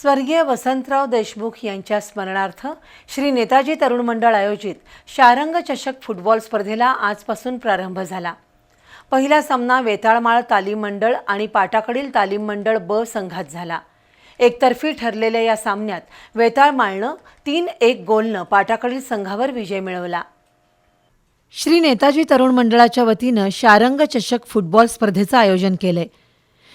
स्वर्गीय वसंतराव देशमुख यांच्या स्मरणार्थ श्री नेताजी तरुण मंडळ आयोजित शारंग चषक फुटबॉल स्पर्धेला आजपासून प्रारंभ झाला. पहिला सामना वेताळमाळ तालीम मंडळ आणि पाटाकडील तालीम मंडळ ब संघात झाला. एकतर्फी ठरलेल्या या सामन्यात वेताळमाळनं तीन एक गोलनं पाटाकडील संघावर विजय मिळवला. श्री नेताजी तरुण मंडळाच्या वतीनं शारंग चषक फुटबॉल स्पर्धेचं आयोजन केलंय.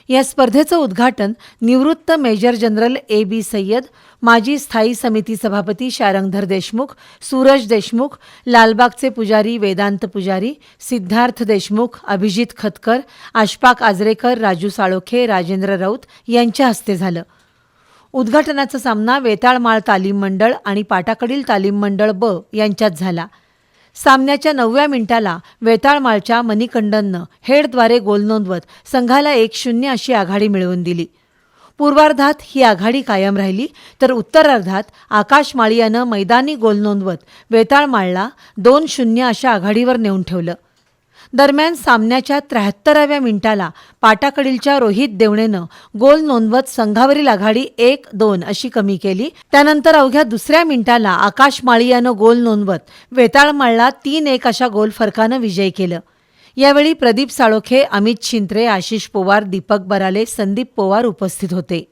या स्पर्धेचं उद्घाटन निवृत्त major general A B Sayyad माजी स्थायी समिती सभापती शारंगधर देशमुख सूरज देशमुख लालबागचे पुजारी वेदांत पुजारी सिद्धार्थ देशमुख अभिजित खतकर आशपाक आजरेकर राजू साळोखे राजेंद्र राऊत यांच्या हस्ते झालं. उद्घाटनाचा सामना वेताळमाळ तालीम मंडळ आणि पाटाकडील तालीम मंडळ ब यांच्यात झाला. सामन्याच्या नवव्या मिनिटाला वेताळमाळच्या मणिकंडननं हेडद्वारे गोल नोंदवत संघाला एक शून्य अशी आघाडी मिळवून दिली. पूर्वार्धात ही आघाडी कायम राहिली तर उत्तरार्धात आकाश माळियानं मैदानी गोल नोंदवत वेताळमाळला दोन शून्य अशा आघाडीवर नेऊन ठेवलं. दरम्यान सामन्याच्या त्र्याहत्तराव्या मिनिटाला पाटाकडीलच्या रोहित देवणेनं गोल नोंदवत संघावरील आघाडी एक दोन अशी कमी केली. त्यानंतर अवघ्या दुसऱ्या मिनिटाला आकाश माळियानं गोल नोंदवत वेताळमाळला तीन एक अशा गोल फरकानं विजय केलं. यावेळी प्रदीप साळोखे अमित शिंत्रे आशिष पोवार दीपक बराले संदीप पोवार उपस्थित होते.